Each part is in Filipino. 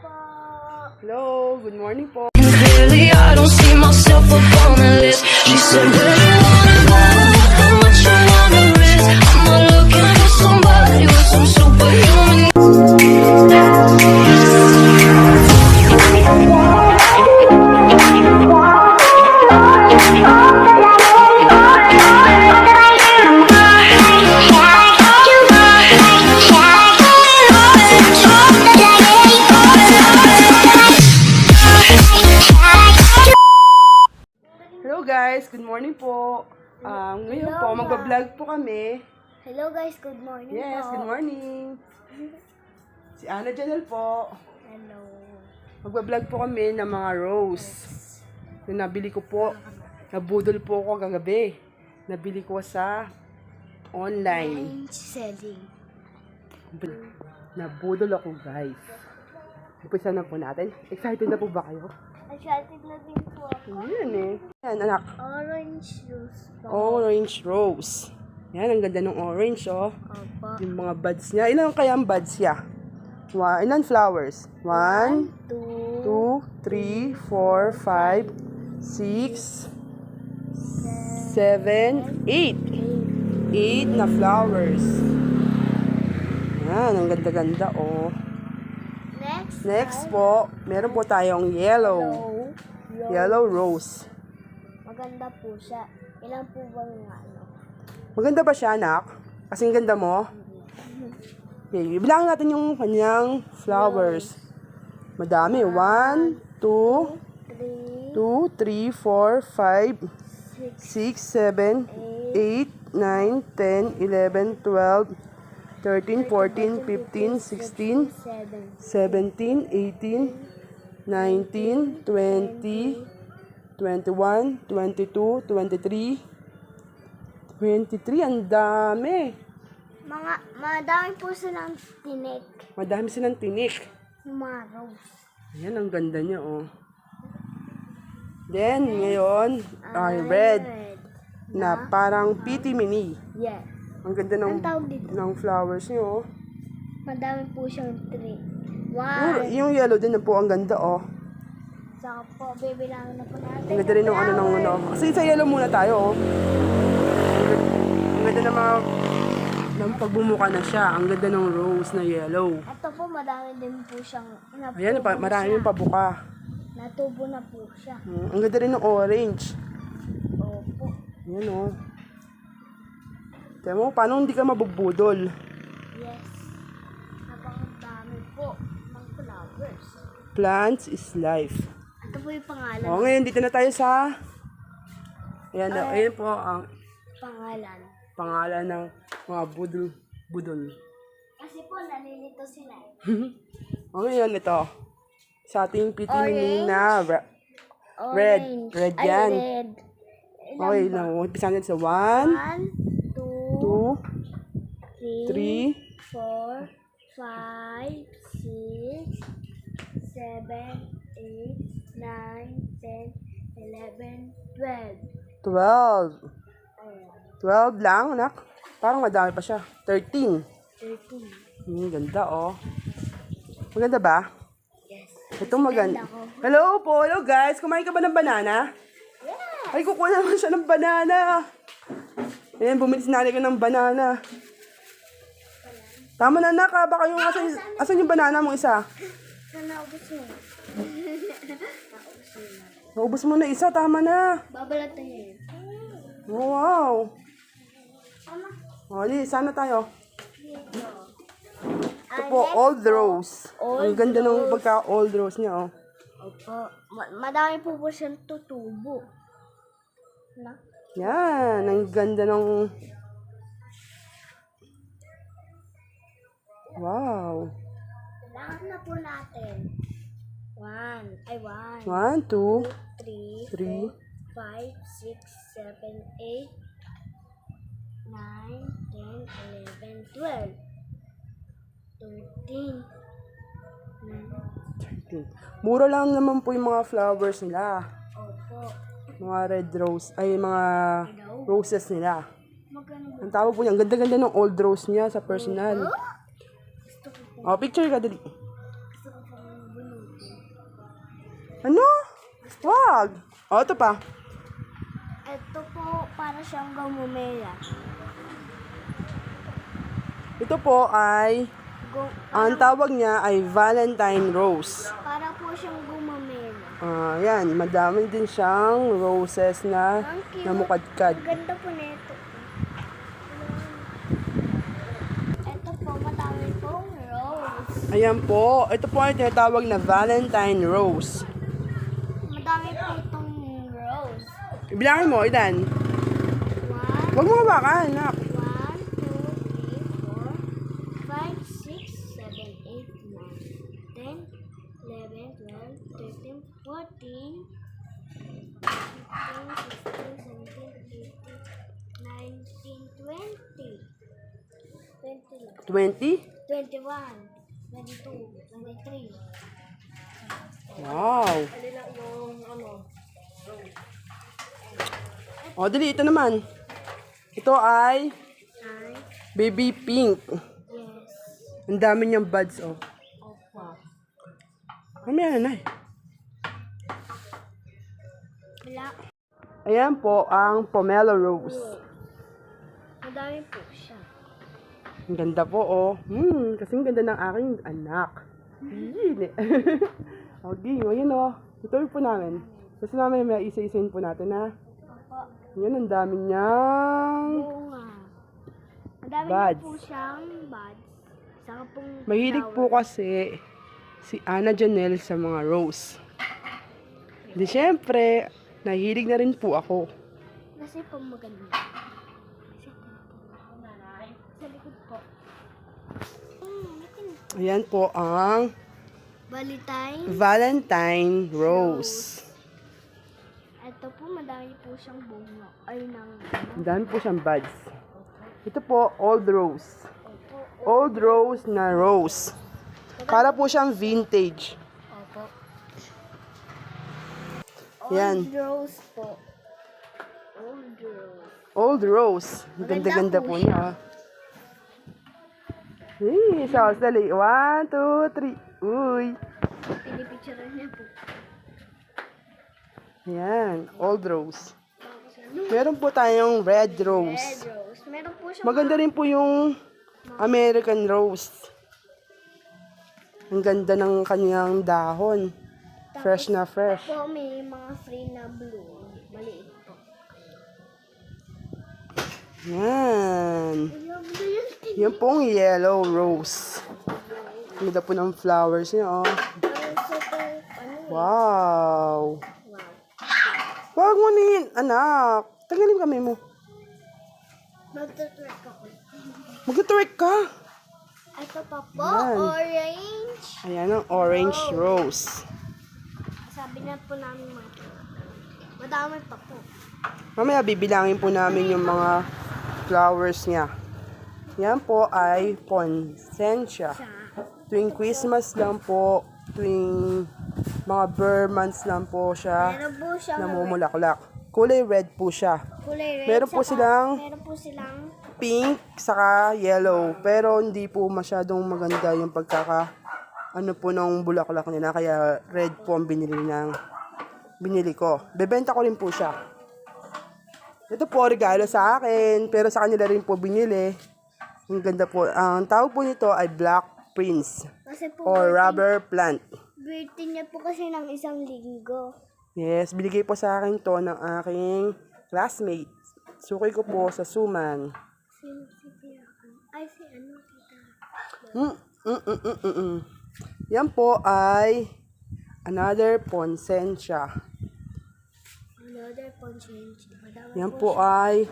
po. Hello, good morning po. Hello guys, good morning po. Um, ngayon po, Hello, magbablog po kami. Hello guys, good morning Yes, po. good morning. Si Ana Janel po. Hello. Magbablog po kami ng mga rose. Yung nabili ko po, nabudol po ako kagabi. Nabili ko sa online. Range selling. Nabudol ako guys. Umpisa na po natin. Excited na po ba kayo? Excited na din po ako. Yan eh. Yan anak. Orange juice po. Orange rose. Yan, ang ganda ng orange oh. Opo. Yung mga buds niya. Ilan kaya ang buds niya? One, ilan flowers? One, Two. two, three, four, five, six, seven, eight. Eight na flowers. Yan, ang ganda-ganda oh. Next. Po, meron po tayong yellow. Yellow. Yellow rose. Maganda po siya. Ilan po ba yung ano? Maganda ba siya, anak? Kasing ganda mo? Okay, bilangin natin yung kanyang flowers. Madami. One, two, Three. two, three, four, five, Six. six, seven, eight, nine, ten, eleven, twelve, thirteen, fourteen, fifteen, sixteen, Seven. 17, 18, 19, 20, 21, 22, 23, 23, ang dami. Mga, madami po silang tinik. Madami silang tinik. Rose. Ayan, ang ganda niya, oh. Then, ngayon, ay red, na parang PT mini. Yes. Ang ganda ng, Ang tawag dito? ng flowers niyo, oh. Madami po siyang tree. Yung, One. yung yellow din na po, ang ganda, oh. Saka po, bibilangin na po natin. Ang ganda rin ng ano, ng ano. Kasi sa yellow muna tayo, oh. Ang ganda, ang ganda ng mga, ng pagbumuka na siya. Ang ganda ng rose na yellow. Ito po, madami din po siyang natubo Ayan, pa, marami yung pabuka. Natubo na po siya. Hmm, ang ganda rin ng orange. Opo. Ayan, oh. Tiyan mo, paano hindi ka mabubudol? Yes. Habang dami po ng flowers. Plants is life. Ito po yung pangalan. O, ngayon dito na tayo sa... Ayan, na, ayan po ang Pangalan. pangalan ng mga budol. Budol. Kasi po, nalilito sila. O, ngayon ito. Sa ating pitimini Orange. na ra- Red. Orange. Red Ay, yan. red. Okay, na umpisa natin sa 1, One, two, 2, three, 3, four, five, six, seven, eight, nine, ten, eleven, twelve. 12. Oh, 12 lang, anak. Parang madami pa siya. 13. thirteen. Hmm, ganda, oh. Maganda ba? Yes. Ito maganda. Ganda ko. Hello po, hello guys. Kumain ka ba ng banana? Yes. Ay, kukuha naman siya ng banana. Ayan, bumili si nanay ko ng banana. Tama na, anak. ha? Baka yung, asan, asan yung banana mo isa? Naubos mo. Naubos mo na isa, tama na. Babalatayin. Oh, wow. O, di, sana tayo. Ito po, old rose. Ang ganda ng pagka old rose niya, oh. Opo. Ma- madami po po siyang tutubo. Na? Yan, ang ganda ng... Wow. Kailangan na po natin. One. Ay, one. One, two, Three. three, five, six, seven, eight, nine, ten, eleven, twelve, thirteen, thirteen. Mura lang naman po yung mga flowers nila. Opo. Mga red rose, ay mga roses nila. Magkano? Ang tawag po niya, ang ganda-ganda ng old rose niya sa personal. Po. Oh, picture ka dali. Ano? Wag. O, ito pa. Ito po, para siyang gumumela. Ito po ay, Gu- ang tawag niya ay Valentine Rose. para po siyang gumamela. Ah, yan, madami din siyang roses na Ang cute. namukadkad. Ang ganda po nito. Ito po, madami pong rose. Ayan po, ito po ay tinatawag na Valentine Rose. Madami po itong rose. Ibilangin mo, ilan? One, Huwag mo hawakan, anak. one, two, three, four, five, six, seven, eight, nine, ten, eleven, twelve, thirteen, fourteen, fifteen, sixteen, seventeen, eighteen, nineteen, twenty. Twenty lang. 20? 21, 22, 23. Wow. O, dali, ito naman. Ito ay baby pink. Ang dami niyang buds, oh. Mamaya na, nay. Black. Ayan po ang pomelo rose. Madami po. Ang ganda po, oh. Hmm, kasing ganda ng aking anak. Yun eh. okay, ayan oh. Ituloy po namin. Kasi namin may isa-isain po natin, ha. Opo. Yan, ang dami niyang... Bunga. Madami Buds. na po siyang buds. Saka pong Mahilig po kasi si Ana Janelle sa mga rose. Di syempre, nahilig na rin po ako. Kasi po maganda. Kasi po. Sa likod po. Hmm, akin. Ayan po ang Balitay. Valentine Rose. Ito po, madami po siyang bunga. Ay, nang... Ang dami po siyang buds. Ito po, Old Rose. Old Rose na rose. Para po siyang vintage. Opo. Yan. Old rose po. Old rose. Old Rose. Ganda-ganda po po niya. Hey, so, dali. One, two, three. Uy. Pinipicture niya po. Ayan, Old Rose. Meron po tayong Red Rose. Red rose. Meron po siya Maganda rin po yung American Rose. Ang ganda ng kanyang dahon. Fresh na fresh. po may mga free na blue. Maliit po. Yan. Alam mo yun. Yan pong yellow rose. Ganda po ng flowers niya, oh. Wow. Wow. Wag mo nin, anak. Tagalin kami mo. Magtutrack ako. Mag-twerk ka. Ito pa po, Yan. orange. Ayan ang orange rose. Sabi na po namin mga Madami pa po. Mamaya bibilangin po namin yung mga flowers niya. Yan po ay Ponsensya. Siya. Tuwing Christmas lang po, tuwing mga bare months lang po siya po namumulaklak. Kulay red po siya. kulay red. Meron po silang- Meron po silang Pink, saka yellow. Pero hindi po masyadong maganda yung pagkaka ano po ng bulaklak nila. Kaya red po ang binili ng binili ko. Bebenta ko rin po siya. Ito po, regalo sa akin. Pero sa kanila rin po binili. Ang ganda po. Ang tawag po nito ay Black Prince kasi po or rubber plant. birthday niya po kasi ng isang linggo. Yes, binigay po sa akin to ng aking classmate. Sukoy ko po sa Suman. Si Tia? Ay, si ano kita? Mm, mm, mm, mm, mm, mm. Yan po ay another Ponsensya. Another Ponsensya. Yan po ay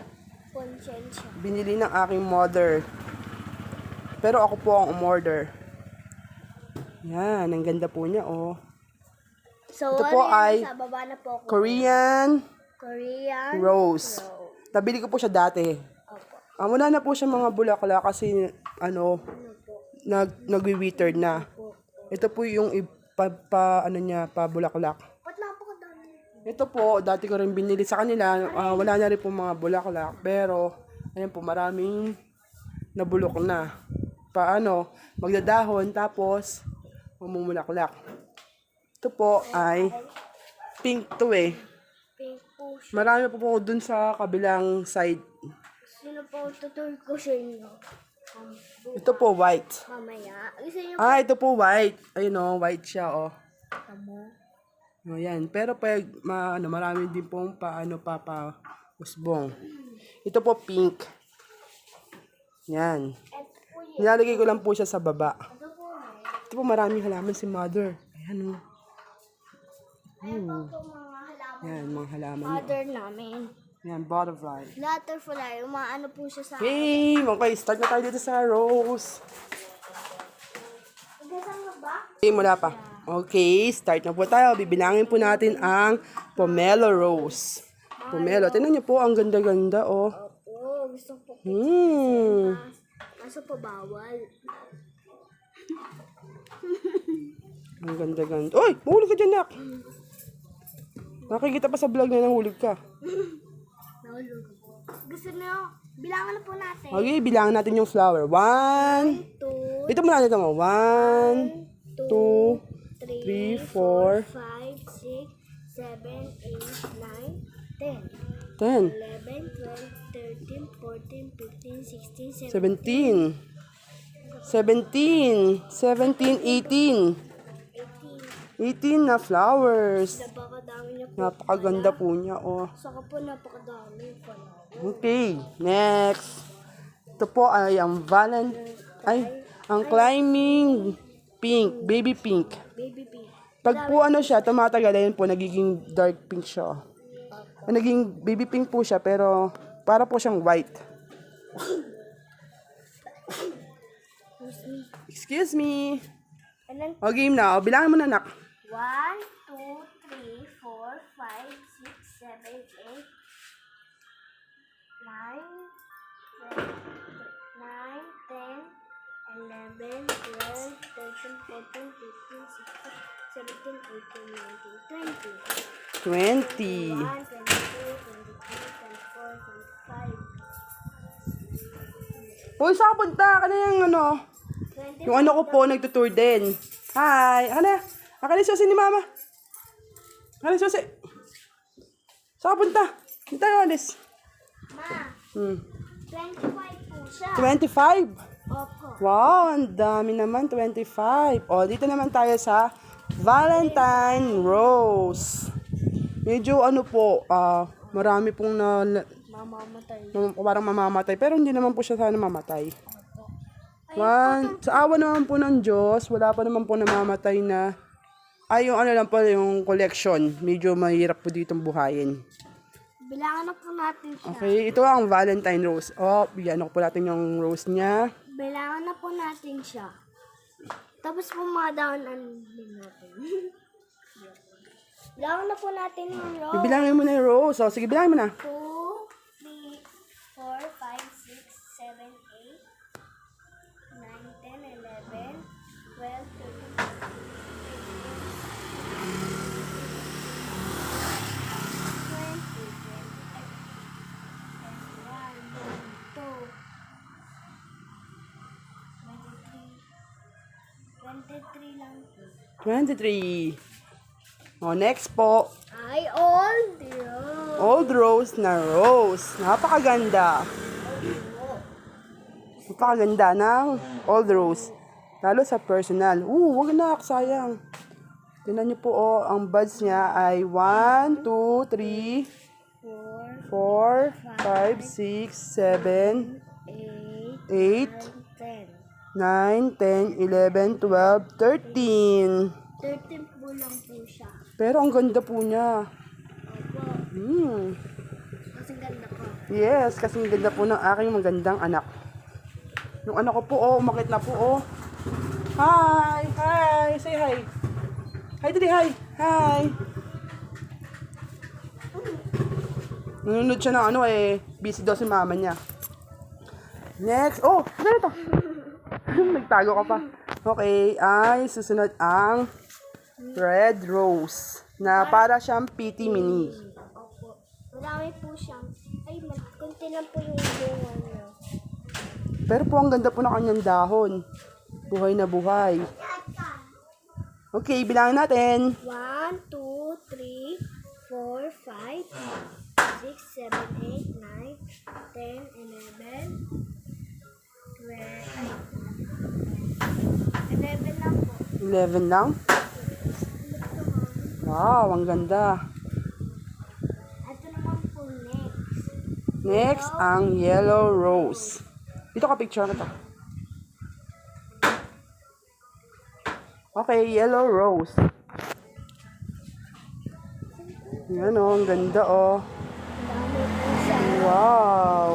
Ponsensya. binili ng aking mother. Pero ako po ang umorder. Yan, ang ganda po niya, oh. So, Ito ano po ay Sa baba na po ako. Korean Korean Rose. Rose. Nabili ko po siya dati. Opo. Ah, wala na po siya mga bulaklak kasi, ano, Ano po? nag, nagwi-withered na. Ito po yung ipa, pa, ano niya, pa bulaklak. Ito po, dati ko rin binili sa kanila. ah, wala na rin po mga bulaklak. Pero, ayan po, maraming nabulok na. Paano, magdadahon, tapos, mamumulaklak. Ito po ay pink to eh. Pink po siya. Marami po po dun sa kabilang side. Sino po tutur ko sa inyo? Ito po white. mamaya. Ah, ito po white. Ayun oh, white siya oh. pa mo? O yan. Pero pag ma, ano, marami din pong paano pa pa usbong. Ito po pink. Yan. Nilalagay ko lang po siya sa baba. Ito po maraming halaman si mother. Ayan oh. Ayan po po mga halaman. Yan, mga halaman niya. Mother namin. Yan, butterfly. Butterfly. Umaano po siya sa... Hey, okay, start na tayo dito sa rose. Kasama ba? Okay, mula pa. Okay, start na po tayo. Bibilangin po natin ang pomelo rose. Pomelo. Tingnan niyo po, ang ganda-ganda, oh. Oo, gusto po. Hmm. Kaso po bawal. Ang ganda-ganda. Uy, mahulog ka dyan, nak. Nakikita pa sa vlog na nahulog ka. Nahulog. Gusto niyo, bilangan na po natin. Okay, bilangin natin yung flower. One. Two, Ito muna natin mo. One, two, three, three, four, five, six, seven, eight, nine, ten. ten, 11, 12, 13, 14, 15, 16, 17, seventeen, seventeen, seventeen, eighteen. 18. 18 na flowers. Napakadami niya po. Napakaganda po niya, oh. Saka po napakadami pala. Okay, next. Ito po ay ang valen... Ay, ang climbing pink, baby pink. Baby pink. Pag po ano siya, tumatagal, ayun po, nagiging dark pink siya. Naging baby pink po siya, pero para po siyang white. Excuse me. O, game na. O, bilangin mo na, nak. 1, 2, 3, 4, 5, 6, 7, 8, 9, 14, 15, 16, 17, 18, 19, 20. 20. 1, 22, 23, 24, 25. Uy, saan punta? Ka na yung ano? Yung ano ko po, nagtutour din. Hi! Aka na? Aka na yung susi ni mama. Aka na yung susi. Saan ka punta? Hindi tayo alis. Ma, Hmm. 25 po siya. 25. Opo. Wow, ang dami naman. 25. O, dito naman tayo sa Valentine Rose. Medyo ano po, ah, marami pong na, Mamamatay. parang mamamatay. Pero hindi naman po siya sana mamatay. One, sa awa naman po ng Diyos, wala pa naman po namamatay na, ay yung ano lang po, yung collection. Medyo mahirap po ditong buhayin. Bilangan na po natin siya. Okay, ito ang Valentine Rose. Oh, bigyan ko po natin yung rose niya. Bilangan na po natin siya. Tapos po mga daon din natin. Bilangan na po natin yung row. Bibilangin mo na yung rose. Oh, sige, bilangin mo na. 2, 3, 4, 5, 6, 7, 8, 9, 10, 11, 12, 23 23. Oh, next po. Ay, old yun. Old rose na rose. Napakaganda. Napakaganda ng old rose. Lalo sa personal. Uh, wag na, sayang. Tingnan niyo po, oh, ang buds niya ay 1, 2, 3, 4, 4, 5, 6, 7, 8, 9, 8, 10. 10, 11, 12, 13. 13 po lang po siya. Pero ang ganda po niya. Opo. Hmm. Kasi ganda ko. Yes, kasi ang ganda po ng aking magandang anak. Yung anak ko po, oh, umakit na po, oh. Hi! Hi! Say hi! Hi, Didi, hi! Hi! Nanonood siya ng ano eh, busy daw si mama niya. Next, oh, ano ito? Nagtago ka pa. Okay, ay susunod ang red rose na para siyang PT mini. Opo. Marami po siyang. Ay, kunti lang po yung bunga niya. Pero po ang ganda po ng kanyang dahon. Buhay na buhay. Okay, bilangin natin. 1, 2, 3, 4, 5, 6, 7, 8, 9, 10, 11, 12, 11 lang po. 11 lang. Wow, ang ganda. Next. Next, ang yellow rose. Dito ka picture na to. Okay, yellow rose. Yan oh, ang ganda oh. Po siya. Wow.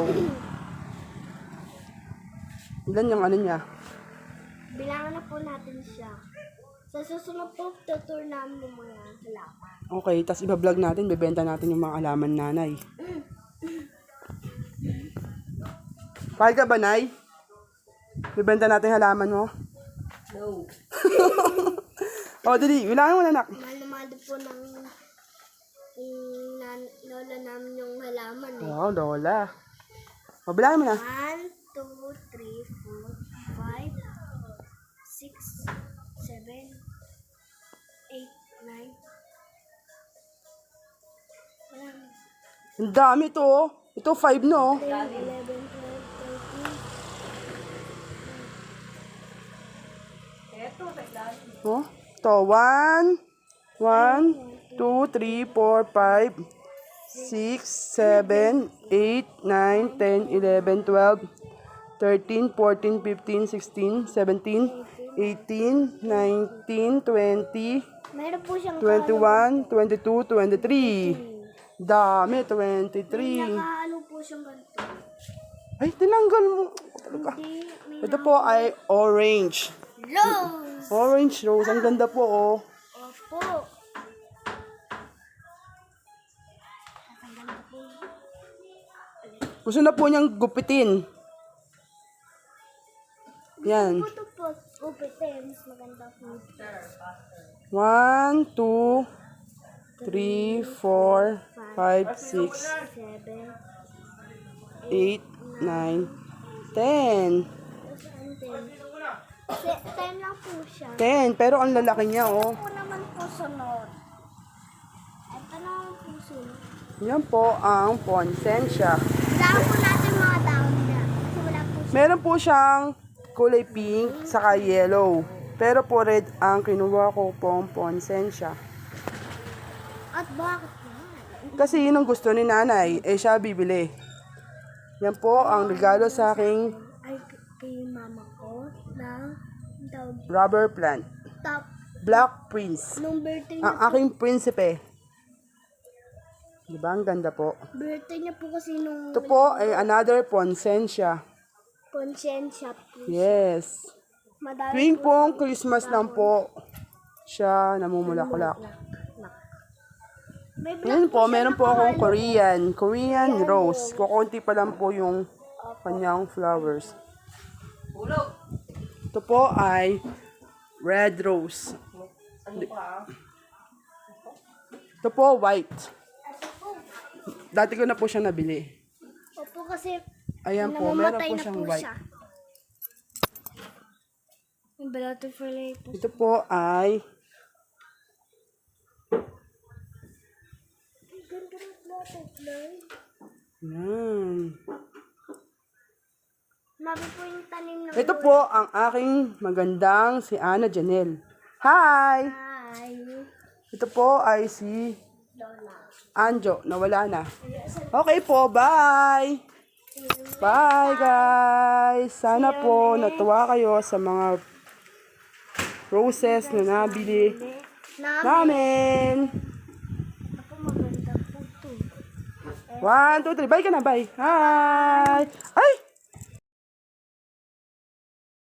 Ilan yung ano niya? Bilangan na po natin siya. Sa susunod po, tutur namin yung mga halaman. Okay, tas iba-vlog natin, bebenta natin yung mga alaman nanay. Pahal ka ba, Nay? Bebenta natin yung halaman mo? No. O, dali, bilangin mo na, nak. Mahal na mahal po ng mm, nan- lola namin yung halaman eh. Wow, Lola. O, bilangin mo na. 1, Ang dami to, oh. Ito, 5 no. 10, 11, 12, 13. Oh, to, 1, 1, 2, 3, 4, 5, 6, 7, 8, 9, 10, 11, 12, 13, 14, 15, 16, 17, 18, 19, 20, Meron po siyang 21, 22, 23. Dami, 23. Nakaano po siyang ganito. Ay, tinanggal mo. Talaga. Hindi, may Ito po ay orange. rose. Orange rose. Ang ganda po, oh. Opo. Gusto na po niyang gupitin. Yan. Ito po, upitin. Mas maganda po. 1, 2, 3, 4, 5, 6, 7, 8, 9, 10. Kasi 10 lang po siya. 10. Pero ang lalaki niya, oh. Ito naman po sunod. Ito naman po sunod. Yan po ang Ponsensya. Wala po natin mga dahon niya. Meron po siyang kulay pink saka yellow. Pero po red ang kinuha ko pong Ponsensya. Bakit naman? Kasi yun ang gusto ni nanay, eh siya bibili. Yan po ang regalo sa aking Ay, kay mama ko na tawag rubber plant. top Black Prince. nung birthday Ang aking prinsipe. Diba? Ang ganda po. Birthday niya po kasi nung Ito po ay another Ponsensya. conscience po. Yes. Madami Tuwing pong Christmas lang po siya namumulaklak. Ngayon po, meron po akong. Korean. Korean rose. Kukunti pa lang po yung kanyang flowers. Ito po ay red rose. Ito po, white. Dati ko na po siya nabili. Opo kasi Ayan po, meron po siyang po white. siya. Yung. Ito po ay Ganda ng butterfly. Yan. Mami po yung tanim ng Ito po ang aking magandang si Ana Janelle. Hi! Hi. Ito po ay si. Anjo, nawala na. Okay po, bye! Bye guys! Sana po natuwa kayo sa mga roses na nabili Na, namin. ako maganda po to. One, two, three. Bye ka na, bye. Hi! Ay!